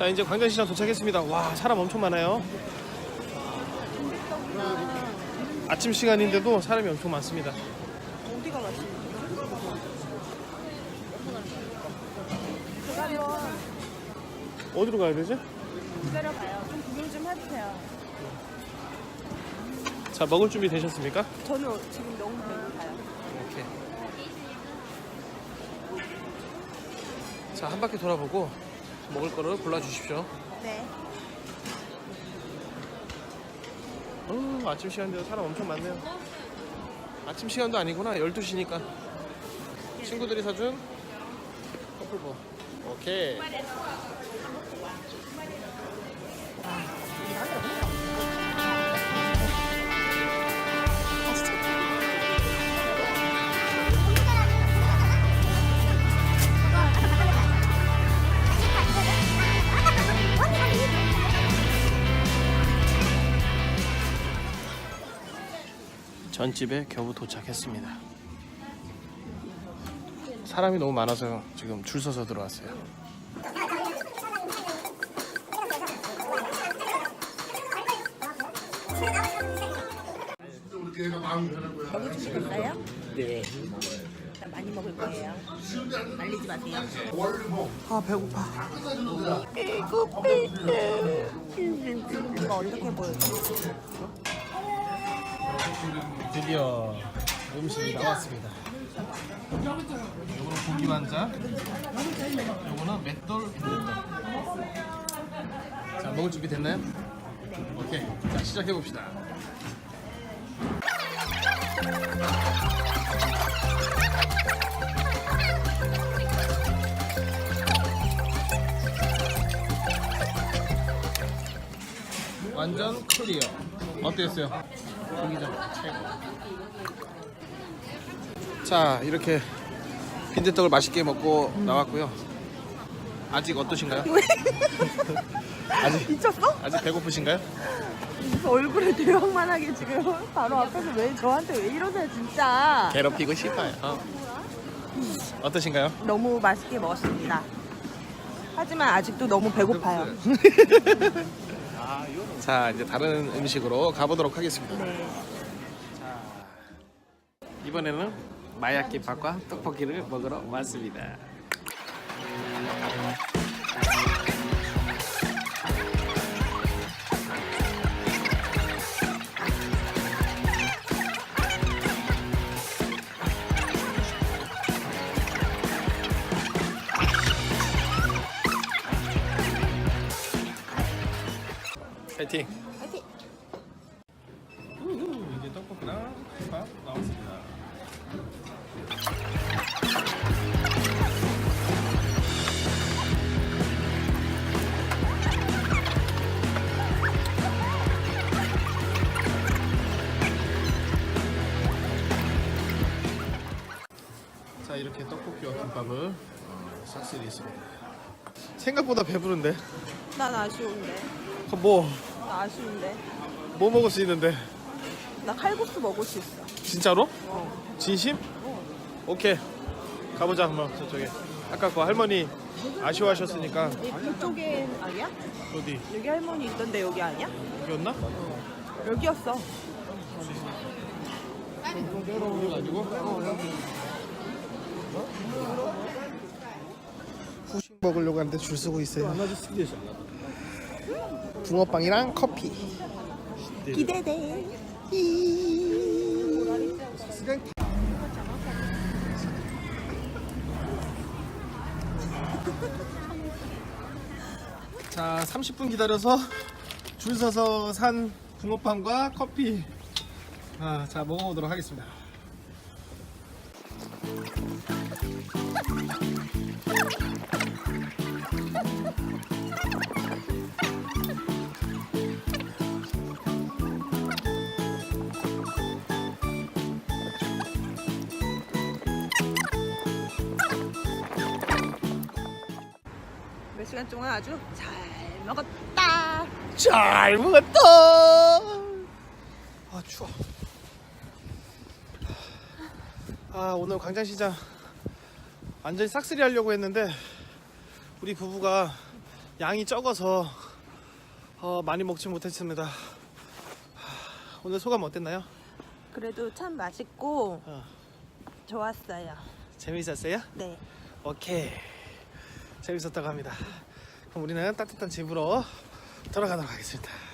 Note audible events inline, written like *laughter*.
자 이제 광장시장 도착했습니다. 와 사람 엄청 많아요. 아침 시간인데도 사람이 엄청 많습니다. 어디가 맛있는지. 어디로 가야 되지? 기다려봐요. 좀 구경 좀 해주세요. 자 먹을 준비 되셨습니까? 저는 지금 너무 배고파요. 오케이. 자 한 바퀴 돌아보고 먹을 거를 골라 주십시오. 네. 어, 아침 시간인데도 사람 엄청 많네요. 아침 시간도 아니구나. 12시니까. 친구들이 사준 커플보. 오케이. 전집에 겨우 도착했습니다. 사람이 너무 많아서 지금 줄 서서 들어왔어요. 먹을 준비 됐어요? 네. 많이 먹을 거예요. 말리지 마세요. 아 배고파. 이거 어떻게 보여줘? 드디어 음식이 나왔습니다. 요거는 고기 완자, 요거는 맷돌. 자 먹을 준비 됐나요? 오케이. 자 시작해 봅시다. 완전 클리어. 어땠어요? 최고. 자 이렇게 빈대떡을 맛있게 먹고 나왔고요. 아직 어떠신가요? *laughs* 아직 미쳤어? 아직 배고프신가요? 얼굴에 대형만하게 지금 바로 앞에서 왜 저한테 왜 이러세요 진짜. 괴롭히고 싶어요. 어. 어떠신가요? 너무 맛있게 먹었습니다. 하지만 아직도 너무 배고파요. *laughs* *laughs* 자 이제 다른 음식으로 가보도록 하겠습니다. 네. 이번에는 마야끼밥과 떡볶이를 먹으러 왔습니다. 파이팅! 파이팅! 이제 떡볶이랑 밥 나왔습니다. 자 이렇게 떡볶이와 김밥을 어, 싹쓸이 있습니다. 생각보다 배부른데. 난 아쉬운데. 어, 뭐, 나 아쉬운데. 뭐 먹을 수 있는데? 나 칼국수 먹을 수 있어. 진짜로? 어. 진심? 오케이 가보자 한번 저쪽에 아까 그 할머니 아쉬워하셨으니까 그쪽엔 아니야? 어디 여기 할머니 있던데 여기 아니야? 여기였나? 여기였어. 가지고 후식 먹으려고 하는데 줄 서고 있어요 붕어빵이랑 커피. 기대돼. 자 30분 기다려서 줄 서서 산 붕어빵과 커피. 아, 자 먹어보도록 하겠습니다 몇 시간 동안 아주 잘 먹었다. 잘 먹었다 아 추워 아 오늘 광장시장 완전히 싹쓸이 하려고 했는데 우리 부부가 양이 적어서 어, 많이 먹지 못했습니다. 하, 오늘 소감 어땠나요? 그래도 참 맛있고 어, 좋았어요. 재밌었어요? 네. 오케이 재밌었다고 합니다. 그럼 우리는 따뜻한 집으로 돌아가도록 하겠습니다.